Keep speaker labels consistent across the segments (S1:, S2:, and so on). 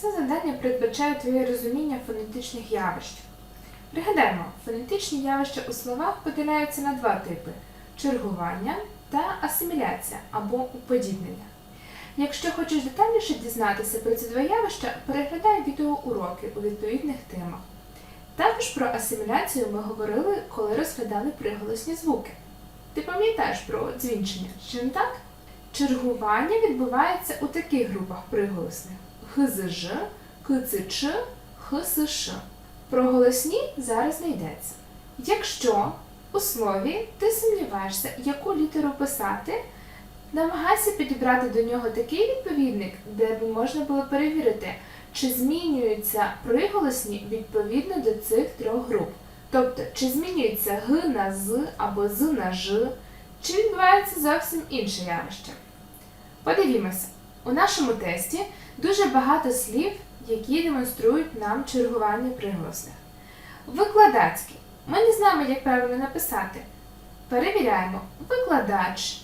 S1: Це завдання передбачає твоє розуміння фонетичних явищ. Пригадаємо, фонетичні явища у словах поділяються на два типи чергування та асиміляція або уподібнення. Якщо хочеш детальніше дізнатися про ці два явища, переглядай відеоуроки у відповідних темах. Також про асиміляцію ми говорили, коли розглядали приголосні звуки. Ти пам'ятаєш про дзвінчення, чи не так? Чергування відбувається у таких групах приголосних ХЗЖ, КЦЧ, ХСШ. Про голосні зараз не йдеться. Якщо у слові ти сумніваєшся, яку літеру писати, намагайся підібрати до нього такий відповідник, де б можна було перевірити, чи змінюються приголосні відповідно до цих трьох груп. Тобто, чи змінюється Г на З або З на Ж, чи відбувається зовсім інше явище. Подивімося, у нашому тесті дуже багато слів, які демонструють нам чергування приголосних. Викладацький. Ми не знаємо, як правильно написати. Перевіряємо. Викладач.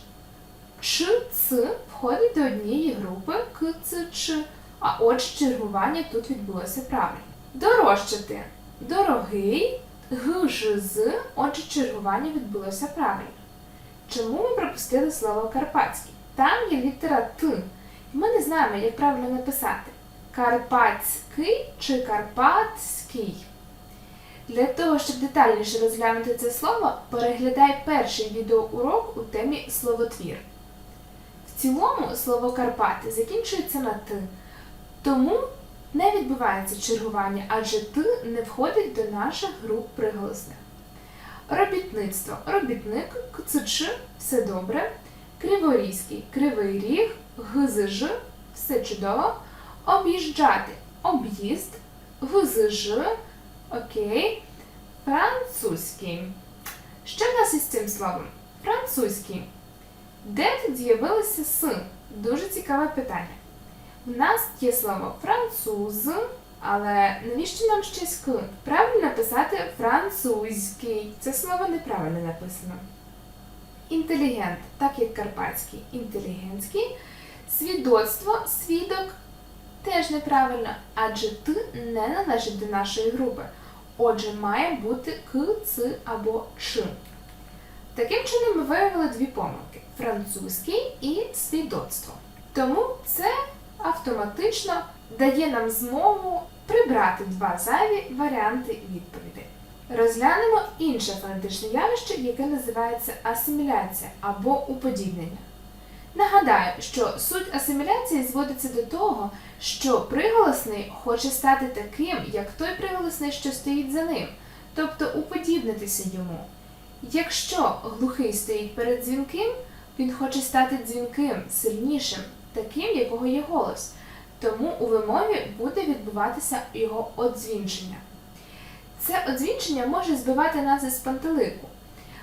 S1: Ч, ц входить до однієї групи к, ц, ч, а отже чергування тут відбулося правильно. Дорожчати. Дорогий, г, ж, з, отже чергування відбулося правильно. Чому ми пропустили слово карпатський? Там є літера Т. Ми не знаємо, як правильно написати карпатський чи карпатський. Для того, щоб детальніше розглянути це слово, переглядай перший відеоурок у темі словотвір. В цілому слово Карпати закінчується на Т, тому не відбувається чергування, адже Т не входить до наших груп приголосних. Робітництво. Робітник, КЦЧ, все добре. Криворізький, кривий ріг, ГЗЖ, все чудово. Об'їжджати, об'їзд, ГЗЖ, окей. Французький. Що в нас із цим словом? Французький. Де тут з'явилося с? Дуже цікаве питання. У нас є слово француз, але навіщо нам щось к? Правильно написати французький. Це слово неправильно написано. Інтелігент, так як карпатський, інтелігентський. Свідоцтво, свідок теж неправильно, адже т не належить до нашої групи. Отже, має бути к, ц або ч. Таким чином ми виявили дві помилки: французький і свідоцтво. Тому це автоматично дає нам змогу прибрати два зайві варіанти відповідей. Розглянемо інше фонетичне явище, яке називається асиміляція або уподібнення. Нагадаю, що суть асиміляції зводиться до того, що приголосний хоче стати таким, як той приголосний, що стоїть за ним, тобто уподібнитися йому. Якщо глухий стоїть перед дзвінким, він хоче стати дзвінким, сильнішим, таким, якого є голос. Тому у вимові буде відбуватися його одзвінчення. Це одзвінчення може збивати нас із пантелику.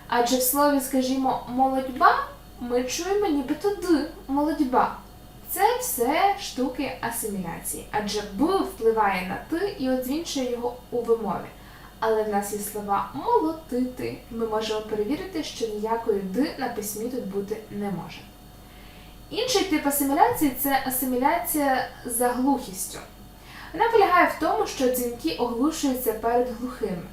S1: Адже в слові, скажімо, молодьба ми чуємо нібито д молодьба. Це все штуки асиміляції, адже б впливає на т і одзвінчує його у вимові. Але в нас є слова молотити. Ми можемо перевірити, що ніякої д на письмі тут бути не може. Інший тип асиміляції це асиміляція за глухістю. Вона полягає в тому, що дзвінки оглушуються перед глухими.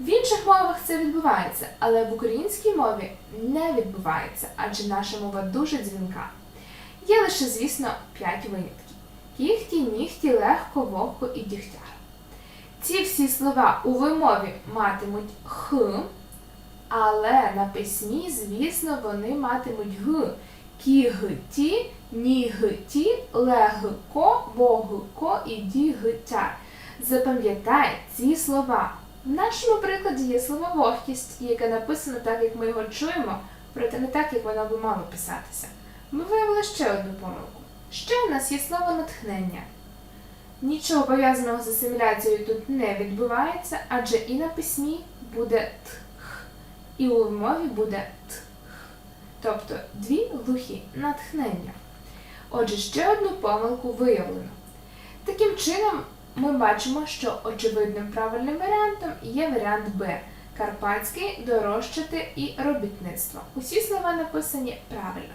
S1: В інших мовах це відбувається, але в українській мові не відбувається, адже наша мова дуже дзвінка. Є лише, звісно, 5 винятків: кіхті, нігті, легко, вогко і дігтяр. Ці всі слова у вимові матимуть х, але на письмі, звісно, вони матимуть г. Кігті, нігті, легко, вогко і дігтяр. Запам'ятай ці слова. В нашому прикладі є слово вогкість, яке написано так, як ми його чуємо, проте не так, як воно би мало писатися. Ми виявили ще одну помилку. Ще у нас є слово натхнення. Нічого пов'язаного з асиміляцією тут не відбувається, адже і на письмі буде тх, і у вимові буде тх. Тобто дві глухі натхнення. Отже, ще одну помилку виявлено. Таким чином, ми бачимо, що очевидним правильним варіантом є варіант Б карпатський, дорожчати і робітництво. Усі слова написані правильно.